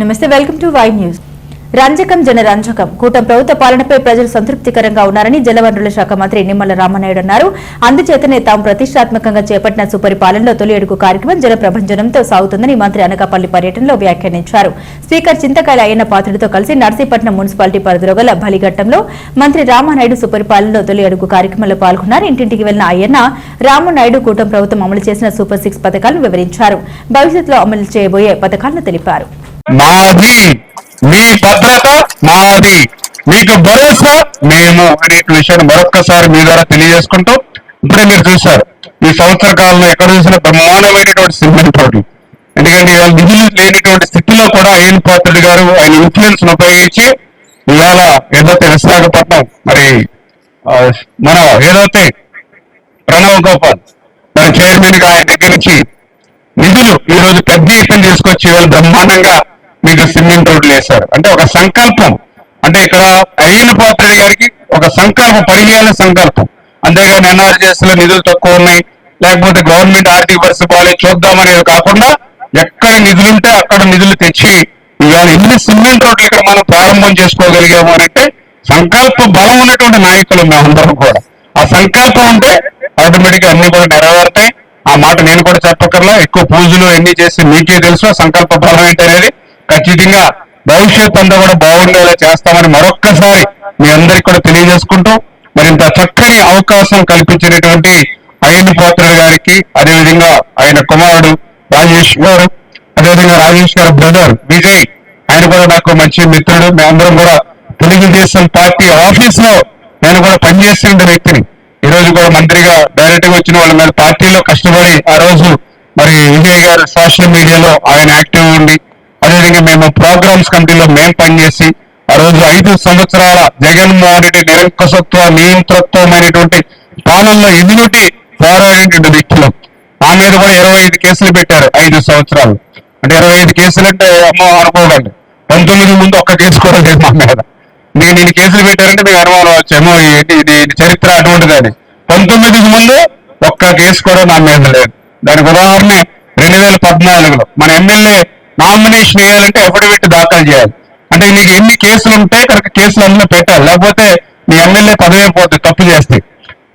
నమస్తే welcome to Y news. రంజకం జన రంజకం. కూటం ప్రభుత్వ పాలనపై ప్రజలు సంతృప్తికరంగా ఉన్నారని జలవనరుల శాఖ మంత్రి నిమ్మల రామనాయుడు అన్నారు. అందుచేతనే తాము ప్రతిష్టాత్మకంగా చేపట్టిన సుపరిపాలనలో తొలి అడుగు కార్యక్రమం జల ప్రభంజనంతో సాగుతుందని మంత్రి అనకాపల్లి పర్యటనలో వ్యాఖ్యానించారు. స్పీకర్ చింతకాయల అయ్యన్న పాత్రుడితో కలిసి నర్సీపట్నం మున్సిపాలిటీ పరిధిలో గల బలిఘట్టంలో మంత్రి రామానాయుడు సుపరిపాలనలో తొలి అడుగు కార్యక్రమంలో పాల్గొన్నారు. ఇంటింటికి వెళ్ళిన అయ్యన్న రామనాయుడు కూటం ప్రభుత్వం అమలు చేసిన సూపర్ సిక్స్ పథకాలను వివరించారు. భవిష్యత్తులో అమలు చేయబోయే పథకాలను తెలిపారు. మాది మీ భద్రత మాది. మీకు భరోసా మేము అనే విషయాన్ని మరొక్కసారి మీ ద్వారా తెలియజేసుకుంటూ ఇప్పుడే మీరు చూశారు ఈ సంవత్సర కాలంలో ఎక్కడ చూసిన బ్రహ్మాండమైనటువంటి సిమెంట్ రోడ్లు ఎందుకంటే ఇవాళ నిధులు లేనిటువంటి స్థితిలో కూడా అయ్యన్ పాత్రుడు గారు ఆయన ఇన్ఫ్లుయెన్స్ ఉపయోగించి ఇవాళ ఏదైతే విశాఖపట్నం మరి మన ఏదైతే ప్రణవ్ గోపాల్ మన చైర్మన్గా ఆయన దగ్గర నుంచి నిధులు ఈ రోజు పెద్ద ఎత్తున తీసుకొచ్చి ఇవాళ బ్రహ్మాండంగా మీకు సిమెంట్ రోడ్లు వేశారు. అంటే ఒక సంకల్పం. అంటే ఇక్కడ అయ్యన పాత్రుడి గారికి ఒక సంకల్పం పదివేల సంకల్పం. అంతేగాని ఎన్ఆర్జీఎస్లో నిధులు తక్కువ ఉన్నాయి. లేకపోతే గవర్నమెంట్ ఆర్థిక పరిస్థితి బాగాలేదు చూద్దామనేది కాకుండా ఎక్కడ నిధులుంటే అక్కడ నిధులు తెచ్చి ఇవాళ ఎన్ని సిమెంట్ రోడ్లు ఇక్కడ మనం ప్రారంభం చేసుకోగలిగాము అంటే సంకల్ప బలం ఉన్నటువంటి నాయకులు మేమందరం కూడా. ఆ సంకల్పం ఉంటే ఆటోమేటిక్గా అన్ని కూడా నెరవేరుతాయి. ఆ మాట నేను కూడా చెప్పకర్లా ఎక్కువ పూజలు అన్ని చేసి మీకే తెలుసు. ఆ సంకల్ప బలం ఏంటనేది ఖచ్చితంగా భవిష్యత్ అంతా కూడా బాగుండేలా చేస్తామని మరొక్కసారి మీ అందరికి కూడా తెలియజేసుకుంటూ మరింత చక్కని అవకాశం కల్పించినటువంటి అయ్యని పోత్రుడు గారికి అదేవిధంగా ఆయన కుమారుడు రాజేష్ గారు అదేవిధంగా రాజేష్ గారు బ్రదర్ విజయ్ ఆయన కూడా నాకు మంచి మిత్రుడు. మేమందరం కూడా తెలుగుదేశం పార్టీ ఆఫీస్లో నేను కూడా పనిచేసిన వ్యక్తిని. ఈ రోజు కూడా మంత్రిగా డైరెక్ట్గా వచ్చిన వాళ్ళ మీద పార్టీలో కష్టపడి ఆ రోజు మరి విజయ్ గారు సోషల్ మీడియాలో ఆయన యాక్టివ్ ఉండి అదేవిధంగా మేము ప్రోగ్రామ్స్ కమిటీలో మేము పనిచేసి ఆ రోజు ఐదు సంవత్సరాల జగన్మోహన్ రెడ్డి నిరంకుశత్వ నియంతృత్వమైనటువంటి పాలనలో ఇమ్యూనిటీ పోరాడేటువంటి వ్యక్తులు. ఆ మీద కూడా ఇరవై ఐదు కేసులు పెట్టారు ఐదు సంవత్సరాలు. అంటే ఇరవై ఐదు కేసులు అంటే అమ్మో అనుకోకండి. పంతొమ్మిది ముందు ఒక్క కేసు కూడా లేదు మా మీద. నేను ఇన్ని కేసులు పెట్టారంటే మీకు అనుమానం వచ్చేమో. ఏంటి ఇది చరిత్ర అటువంటిదని పంతొమ్మిదికి ముందు ఒక్క కేసు కూడా నా మీద లేదు. దానికి ఉదాహరణ రెండు వేల పద్నాలుగులో మన ఎమ్మెల్యే నామినేషన్ వేయాలంటే అఫిడవిట్ దాఖలు చేయాలి. అంటే నీకు ఎన్ని కేసులు ఉంటే కనుక కేసులు అన్నీ పెట్టాలి. లేకపోతే నీ ఎమ్మెల్యే పదవి పోతుంది తప్పు చేస్తే.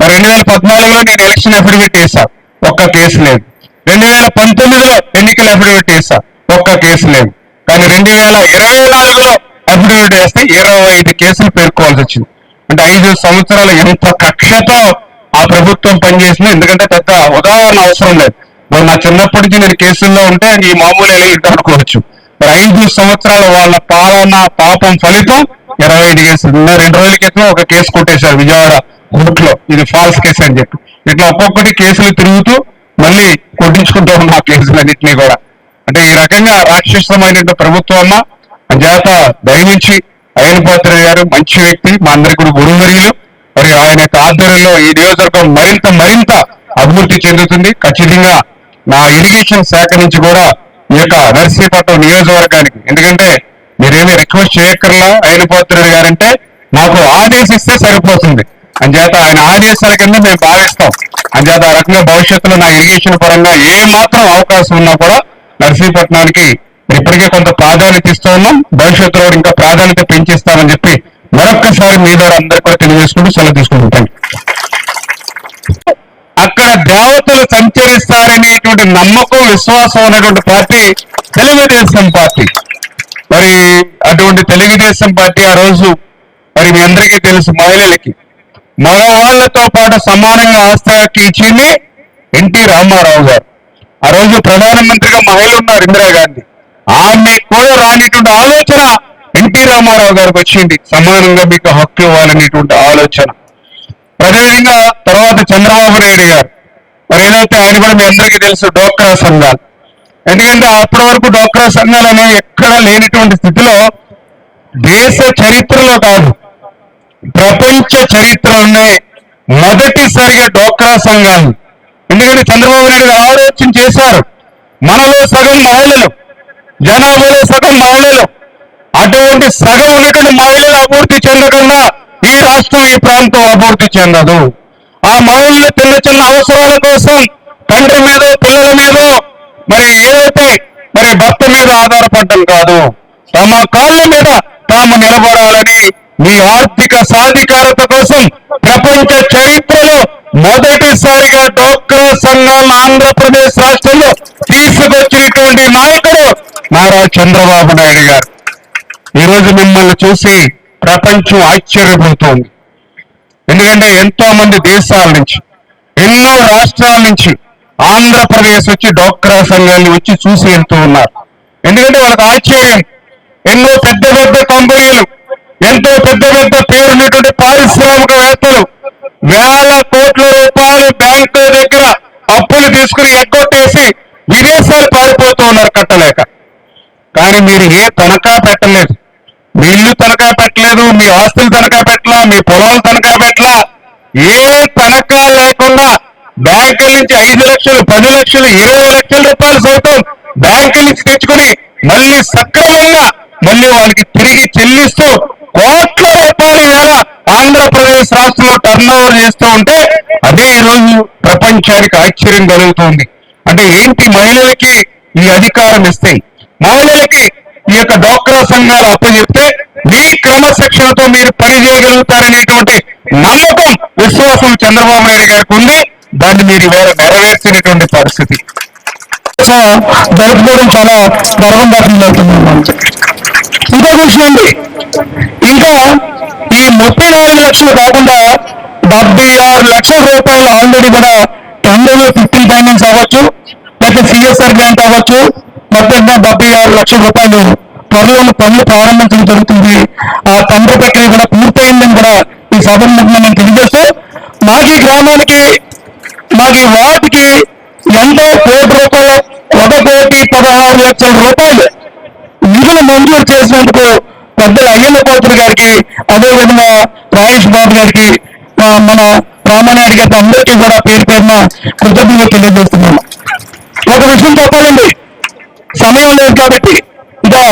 మరి రెండు వేల పద్నాలుగులో నేను ఎలక్షన్ అఫిడవిట్ వేసా ఒక్క కేసు లేదు. రెండు వేల పంతొమ్మిదిలో ఎన్నికల అఫిడవిట్ వేసా ఒక్క కేసు లేదు. కానీ రెండు వేల ఇరవై నాలుగులో అఫిడవిట్ వేస్తే ఇరవై ఐదు కేసులు పేర్కోవాల్సి వచ్చింది. అంటే ఐదు సంవత్సరాలు ఎంత కక్షతో ఆ ప్రభుత్వం పనిచేసింది ఎందుకంటే పెద్ద ఉదాహరణ అవసరం లేదు. మరి నా చిన్నప్పటి నుంచి నేను కేసుల్లో ఉంటే ఈ మామూలు ఇంటి అనుకోవచ్చు మరి ఐదు సంవత్సరాల వాళ్ళ పాలన పాపం ఫలితం ఇరవై ఐదు కేసులు. నిన్న రెండు రోజుల క్రితం ఒక కేసు కొట్టేశారు విజయవాడ కోర్టులో. ఇది ఫాల్స్ కేసు అని చెప్పి. ఇట్లా ఒక్కొక్కటి కేసులు తిరుగుతూ మళ్ళీ కొట్టించుకుంటూ ఉన్న ఆ కేసులన్నింటినీ కూడా. అంటే ఈ రకంగా రాక్షసమైన ప్రభుత్వం చేత దయమించి అయ్యన పాత్ర గారు మంచి వ్యక్తి మా అందరి కూడా గురువర్యులు మరి ఆయన యొక్క ఆధ్వర్యంలో ఈ నియోజకవర్గం మరింత మరింత అభివృద్ధి చెందుతుంది. ఖచ్చితంగా నా ఇరిగేషన్ శాఖ నుంచి కూడా ఈ యొక్క నర్సీపట్నం నియోజకవర్గానికి. ఎందుకంటే మీరేమీ రిక్వెస్ట్ చేయక్కర్లా అయ్యన పాత్రుడు గారంటే మాకు ఆదేశిస్తే సరిపోతుంది. అంచేత ఆయన ఆదేశాల కింద మేము భావిస్తాం అంచేత ఆ రకంగా భవిష్యత్తులో నా ఇరిగేషన్ పరంగా ఏ మాత్రం అవకాశం ఉన్నా కూడా నర్సీపట్నానికి ఇప్పటికే కొంత ప్రాధాన్యత ఇస్తూ ఉన్నాం. భవిష్యత్తులో ఇంకా ప్రాధాన్యత పెంచిస్తామని చెప్పి మరొక్కసారి మీ ద్వారా అందరికీ కూడా తెలియజేసుకుంటూ సెలవు తీసుకుంటాం అక్కడ దేవతలు సంచరిస్తారనేటువంటి నమ్మకం విశ్వాసం ఉన్నటువంటి పార్టీ తెలుగుదేశం పార్టీ. మరి అటువంటి తెలుగుదేశం పార్టీ ఆ రోజు మరి మీ అందరికీ తెలుసు మహిళలకి. మగవాళ్ళతో పాటు సమానంగా ఆస్తి హక్కు ఇచ్చింది ఎన్టీ రామారావు గారు. ఆ రోజు ప్రధానమంత్రిగా మహిళ ఉన్నారు ఇందిరాగాంధీ ఆమె కూడా రానిటువంటి ఆలోచన ఎన్టీ రామారావు గారికి వచ్చింది. సమానంగా మీకు హక్కు ఇవ్వాలనేటువంటి ఆలోచన. అదేవిధంగా తర్వాత చంద్రబాబు నాయుడు గారు. మరి ఏదైతే ఆయన కూడా మీ అందరికీ తెలుసు డోక్రా సంఘాలు. ఎందుకంటే అప్పటి వరకు డోక్రా సంఘాలు అనేవి ఎక్కడా లేనటువంటి స్థితిలో దేశ చరిత్రలో కాదు ప్రపంచ చరిత్రలోనే మొదటిసారిగా డోక్రా సంఘాలు. ఎందుకంటే చంద్రబాబు నాయుడు గారు ఆలోచన చేశారు మనలో సగం మహిళలు జనాభాలో సగం మహిళలు అటువంటి సగం ఉన్నటువంటి మహిళలు అభివృద్ధి చెందకుండా ఈ రాష్ట్రం ఈ ప్రాంతం అభివృద్ధి చెందదు. ఆ మహిళలు చిన్న చిన్న అవసరాల కోసం తండ్రి మీద పిల్లల మీద మరి ఏదైతే మరి భర్త మీద ఆధారపడడం కాదు తమ కాళ్ళ మీద తాము నిలబడాలని మీ ఆర్థిక సాధికారత కోసం ప్రపంచ చరిత్రలో మొదటిసారిగా డోక్రా సంఘాలను ఆంధ్రప్రదేశ్ రాష్ట్రంలో తీసుకొచ్చినటువంటి నాయకుడు నారా చంద్రబాబు నాయుడు గారు. ఈ రోజు మిమ్మల్ని చూసి ప్రపంచం ఆశ్చర్యపోతోంది. ఎందుకంటే ఎంతో మంది దేశాల నుంచి ఎన్నో రాష్ట్రాల నుంచి ఆంధ్రప్రదేశ్ వచ్చి డోక్రా సంఘాన్ని వచ్చి చూసి వెళ్తూ ఉన్నారు. ఎందుకంటే వాళ్ళకి ఆశ్చర్యం ఎన్నో పెద్ద పెద్ద కంపెనీలు ఎంతో పెద్ద పెద్ద పేరున్నటువంటి పారిశ్రామికవేత్తలు వేల కోట్ల రూపాయలు బ్యాంకుల దగ్గర అప్పులు తీసుకుని ఎగ్గొట్టేసి విదేశాలు పారిపోతూ ఉన్నారు కట్టలేక. కానీ మీరు ఏ తనఖా పెట్టలేదు. మీ ఇల్లు తనఖా పెట్టలేదు మీ ఆస్తులు తనఖా పెట్టలా మీ పొలాలు తనఖా పెట్టలా. ఏ తనఖా లేకుండా బ్యాంకుల నుంచి ఐదు లక్షలు పది లక్షలు ఇరవై లక్షల రూపాయలు సైతం బ్యాంకుల నుంచి తెచ్చుకుని మళ్ళీ సక్రమంగా మళ్ళీ వాళ్ళకి తిరిగి చెల్లిస్తూ కోట్ల రూపాయల వేల ఆంధ్రప్రదేశ్ రాష్ట్రంలో టర్న్ ఓవర్ చేస్తూ ఉంటే అదే ఈరోజు రోజు ప్రపంచానికి ఆశ్చర్యం కలుగుతుంది. అంటే ఏంటి మహిళలకి ఈ అధికారం ఇస్తాయి మహిళలకి ఈ యొక్క డోక్రా సంఘాలు అప్పచెప్తే మీ క్రమశిక్షణతో మీరు పని చేయగలుగుతారనేటువంటి నమ్మకం విశ్వాసం చంద్రబాబు నాయుడు గారికి ఉంది. దాన్ని మీరు ఇవాళ నెరవేర్చినటువంటి పరిస్థితి. సో జరుపుకోవడం చాలా గర్వం ఫీల్ అవుతున్నాం ఇంకొక విషయం ఉంది ఇంకా ఈ ముప్పై నాలుగు లక్షలు కాకుండా డెబ్బై ఆరు లక్షల రూపాయలు ఆల్రెడీ కూడా టెండర్లు ఫిఫ్టీన్ ఫైనాన్స్ అవ్వచ్చు లేకపోతే సిఎస్ఆర్ గ్రాంట్ అవ్వచ్చు మొత్తంగా డెబ్బై ఆరు లక్షల రూపాయలు త్వరలో పనులు ప్రారంభించడం జరుగుతుంది. ఆ తండ్రి ప్రక్రియ కూడా పూర్తయిందని కూడా ఈ సభను నేను తెలియజేస్తూ మాకు ఈ గ్రామానికి మాకు ఈ వార్డుకి ఎంతో కోటి రూపాయలు ఒక కోటి పదహారు లక్షల రూపాయలు నిధులు మంజూరు చేసినందుకు పెద్దల అయ్యన్న కోతులు గారికి అదేవిధంగా రాజేష్ బాబు గారికి మన రామానాయుడు గారికి అందరికీ కూడా పేరు పేరున కృతజ్ఞతలు తెలియజేస్తున్నాము. ఒక విషయం చెప్పాలండి. సమయం లేదు కాబట్టి ఇంకా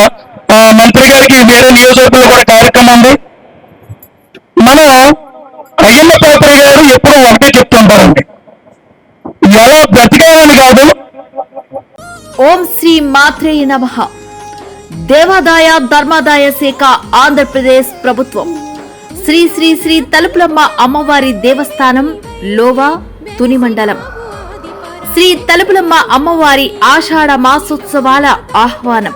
మంత్రి గారికి వేరే నియోజకవర్గంలో కూడా కార్యక్రమం ఉంది. మనం అయ్యన్న పాత్ర గారు ఎప్పుడూ ఒకటే చెప్తుంటారండి. ఎలా బ్రతికాలని కాదు. ఓం శ్రీ మాత్రేయ నమ. దేవాదాయ ధర్మాదాయ శాఖ ఆంధ్రప్రదేశ్ ప్రభుత్వం. శ్రీ శ్రీ శ్రీ తలుపులమ్మ అమ్మవారి దేవస్థానం లోవా తుని మండలం శ్రీ తలుపులమ్మ అమ్మవారి ఆషాఢ మాసోత్సవాల ఆహ్వానం.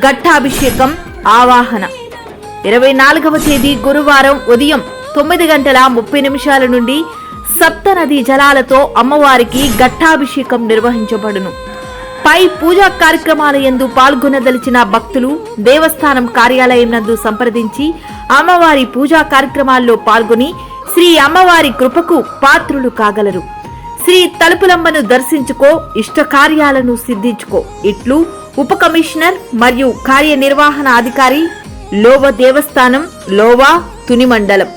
ఘట్టాభిషేకం ఆవాహన. ఇరవై నాలుగవ తేదీ గురువారం ఉదయం తొమ్మిది గంటల ముప్పై నిమిషాల నుండి సప్త నది జలాలతో అమ్మవారికి ఘట్టాభిషేకం నిర్వహించబడును. పై పూజా కార్యక్రమాల యందు పాల్గొనదలిచిన భక్తులు దేవస్థానం కార్యాలయం నందు సంప్రదించి అమ్మవారి పూజా కార్యక్రమాల్లో పాల్గొని శ్రీ అమ్మవారి కృపకు పాత్రులు కాగలరు. శ్రీ తలుపులమ్మను దర్శించుకో ఇష్ట కార్యాలను సిద్ధించుకో. ఇట్లు ఉప కమిషనర్ మరియు కార్యనిర్వహణ అధికారి లోవ దేవస్థానం లోవా తుని మండలం